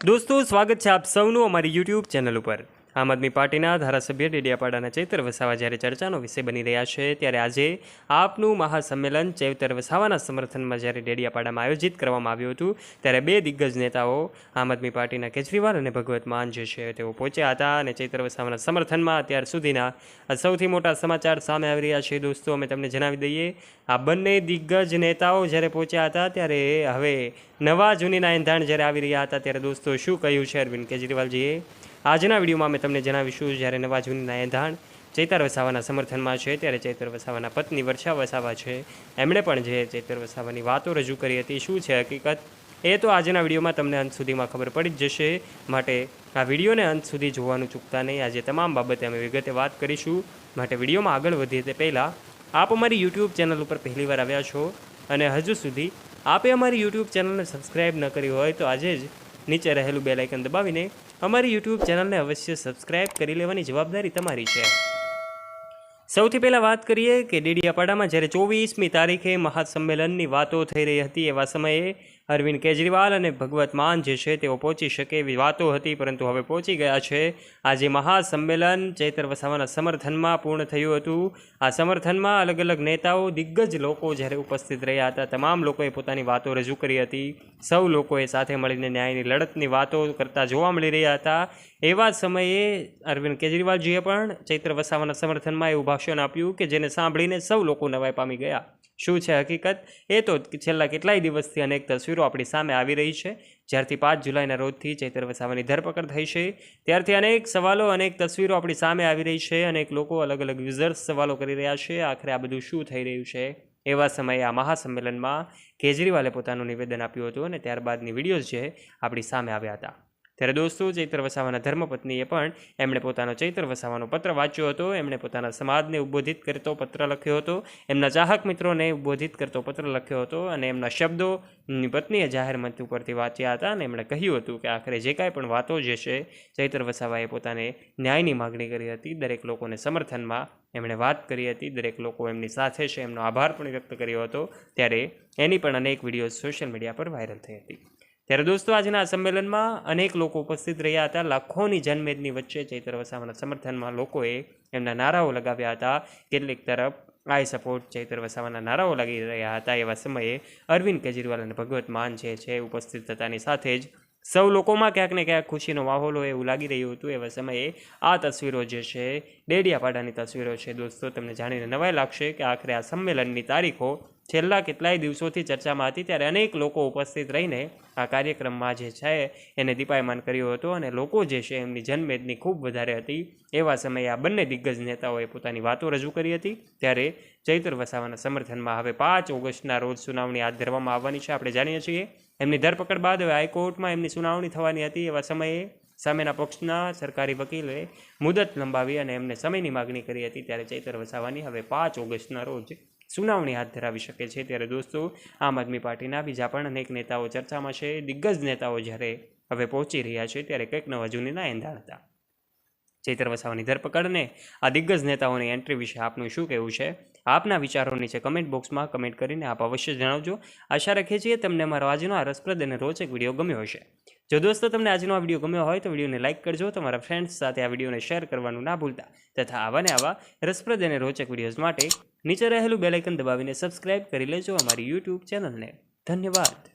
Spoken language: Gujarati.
દોસ્તો, સ્વાગત છે આપ સૌનું અમારી યુટ્યુબ ચેનલ ઉપર. આમ આદમી પાર્ટીના ધારાસભ્ય ડેડિયાપાડાના ચૈતર વસાવા જ્યારે ચર્ચાનો વિષય બની રહ્યા છે, ત્યારે આજે આપનું મહાસંમેલન ચૈતર વસાવાના સમર્થનમાં જ્યારે ડેડિયાપાડામાં આયોજિત કરવામાં આવ્યું હતું, ત્યારે બે દિગ્ગજ નેતાઓ, આમ આદમી પાર્ટીના કેજરીવાલ અને ભગવત માન જે છે, તેઓ પહોંચ્યા હતા અને ચૈતર વસાવાના સમર્થનમાં અત્યાર સુધીના સૌથી મોટા સમાચાર સામે આવી રહ્યા છે. દોસ્તો, અમે તમને જણાવી દઈએ, આ બંને દિગ્ગજ નેતાઓ જ્યારે પહોંચ્યા હતા, ત્યારે હવે નવા જૂનીના એંધાણ જ્યારે આવી રહ્યા હતા ત્યારે દોસ્તો શું કહ્યું છે અરવિંદ કેજરીવાલજીએ? આજના વિડીયોમાં અમે તમને જણાવીશું જ્યારે નવા જૂનીના એંધાણ ચૈતર વસાવાના સમર્થનમાં છે ત્યારે ચૈતર વસાવાના પત્ની વર્ષા વસાવા છે. એમણે પણ જે ચૈતર વસાવાની વાતો રજૂ કરી હતી, શું છે હકીકત? એ તો આજના વિડીયોમાં તમને અંત સુધીમાં ખબર પડી જ જશે. માટે આ વિડીયોને અંત સુધી જોવાનું ચૂકતા નહીં. આજે તમામ બાબતે અમે વિગતે વાત કરીશું. માટે વિડીયોમાં આગળ વધીએ તે પહેલાં આપ અમારી યુટ્યુબ ચેનલ ઉપર પહેલીવાર આવ્યા છો અને હજુ સુધી આપે અમારી યુટ્યુબ ચેનલને સબસ્ક્રાઇબ ન કરી હોય તો આજે જ નીચે રહેલું બેલાઇકન દબાવીને અમારી યુટ્યુબ ચેનલને અવશ્ય સબસ્ક્રાઇબ કરી લેવાની જવાબદારી તમારી છે. સૌથી પહેલાં વાત કરીએ કે ડેડિયાપાડામાં જ્યારે ચોવીસમી તારીખે મહાસંમેલનની વાતો થઈ રહી હતી, એવા સમયે અરવિંદ કેજરીવાલ અને ભગવત માન જે છે તેઓ પહોંચી શકે એવી વાતો હતી, પરંતુ હવે પહોંચી ગયા છે. આજે મહાસંમેલન ચૈતર વસાવાના સમર્થનમાં પૂર્ણ થયું હતું. આ સમર્થનમાં અલગ અલગ નેતાઓ, દિગ્ગજ લોકો જ્યારે ઉપસ્થિત રહ્યા હતા, તમામ લોકોએ પોતાની વાતો રજૂ કરી હતી. સૌ લોકોએ સાથે મળીને ન્યાયની લડતની વાતો કરતા જોવા મળી રહ્યા હતા. એવા સમયે અરવિંદ કેજરીવાલજીએ પણ ચૈત્ર વસાવાના સમર્થનમાં એવું ભાષણ આપ્યું કે જેને સાંભળીને સૌ લોકો નવાઈ પામી ગયા. શું છે હકીકત? એ તો છેલ્લા કેટલાય દિવસથી અનેક તસવીરો આપણી સામે આવી રહી છે. જ્યારથી પાંચ જુલાઈના રોજથી ચૈતર વસાવાની ધરપકડ થઈ છે. ત્યારથી અનેક સવાલો, અનેક તસવીરો આપણી સામે આવી રહી છે. અનેક લોકો અલગ અલગ યુઝર્સ સવાલો કરી રહ્યા છે. આખરે આ બધું શું થઈ રહ્યું છે? એવા સમયે આ મહાસંમેલનમાં કેજરીવાલે પોતાનું નિવેદન આપ્યું હતું અને ત્યારબાદની વિડીયોઝ જે આપણી સામે આવ્યા હતા. ત્યારે દોસ્તો, ચૈત્ર વસાવાના ધર્મપત્નીએ પણ એમણે પોતાનો ચૈત્ર વસાવાનો પત્ર વાંચ્યો હતો. એમણે પોતાના સમાજને ઉદ્બોધિત કરતો પત્ર લખ્યો હતો. એમના ચાહક મિત્રોને ઉદ્બોધિત કરતો પત્ર લખ્યો હતો અને એમના શબ્દો પત્નીએ જાહેર મંચ ઉપરથી વાંચ્યા હતા અને એમણે કહ્યું હતું કે આખરે જે કાંઈ પણ વાતો જે છે, ચૈત્ર વસાવાએ પોતાને ન્યાયની માગણી કરી હતી. દરેક લોકોને સમર્થનમાં એમણે વાત કરી હતી. દરેક લોકો એમની સાથે છે. એમનો આભાર પણ વ્યક્ત કર્યો હતો. ત્યારે એની પણ અનેક વીડિયો સોશિયલ મીડિયા પર વાયરલ થઈ હતી. ત્યારે દોસ્તો, આજના સંમેલનમાં અનેક લોકો ઉપસ્થિત રહ્યા હતા. લાખોની જનમેદની વચ્ચે ચૈત્ર વસાવાના સમર્થનમાં લોકોએ એમના નારાઓ લગાવ્યા હતા. કેટલીક તરફ આઈ સપોર્ટ ચૈત્ર વસાવાના નારાઓ લાગી રહ્યા હતા. એવા સમયે અરવિંદ કેજરીવાલ અને ભગવત માન જે છે, ઉપસ્થિત થતાની સાથે જ સૌ લોકોમાં ક્યાંક ને ક્યાંક ખુશીનો માહોલ હોય એવું લાગી રહ્યું હતું. એવા સમયે આ તસવીરો જે છે, ડેડિયાપાડાની તસવીરો છે. દોસ્તો, તમને જાણીને નવાઈ લાગશે કે આખરે આ સંમેલનની તારીખો છેલ્લા કેટલાય દિવસોથી ચર્ચામાં હતી ત્યારે અનેક લોકો ઉપસ્થિત રહીને આ કાર્યક્રમમાં જે છે એને દીપાયમાન કર્યો હતો અને લોકો જે છે એમની જનમેદની ખૂબ વધારે હતી. એવા સમયે આ બંને દિગ્ગજ નેતાઓએ પોતાની વાતો રજૂ કરી હતી. ત્યારે ચૈત્ર વસાવાના સમર્થનમાં હવે પાંચ ઓગસ્ટના રોજ સુનાવણી હાથ ધરવામાં આવવાની છે. આપણે જાણીએ છીએ એમની ધરપકડ બાદ હવે હાઈકોર્ટમાં એમની સુનાવણી થવાની હતી. એવા સમયે સામેના પક્ષના સરકારી વકીલે મુદત લંબાવી અને એમને સમયની માગણી કરી હતી. ત્યારે ચૈતર વસાવાની હવે પાંચ ઓગસ્ટના રોજ સુનાવણી હાથ ધરાવી શકે છે. ત્યારે દોસ્તો, આમ આદમી પાર્ટીના બીજા પણ અનેક નેતાઓ ચર્ચામાં છે. દિગ્ગજ નેતાઓ જ્યારે હવે પહોંચી રહ્યા છે, ત્યારે કંઈક નવા જૂનીના એંધાણ હતા. ચૈતર વસાવાની ધરપકડને આ દિગ્ગજ નેતાઓની એન્ટ્રી વિશે આપનું શું કહેવું છે? આપના વિચારો નીચે કમેન્ટ બોક્સમાં કમેન્ટ કરીને આપ અવશ્ય જણાવજો. આશા રાખીએ છીએ તમને અમારો આજનો આ રસપ્રદ અને રોચક વીડિયો ગમ્યો હશે. જો દોસ્તો, તમને આજનો આ વીડિયો ગમ્યો હોય તો વિડીયોને લાઇક કરજો, તમારા ફ્રેન્ડ્સ સાથે આ વિડીયોને શેર કરવાનું ના ભૂલતા. તથા આવા ને આવા રસપ્રદ અને રોચક વિડીયોઝ માટે નીચે રહેલું બેલાઇકન દબાવીને સબસ્ક્રાઇબ કરી લેજો અમારી યુટ્યુબ ચેનલને ધન્યવાદ.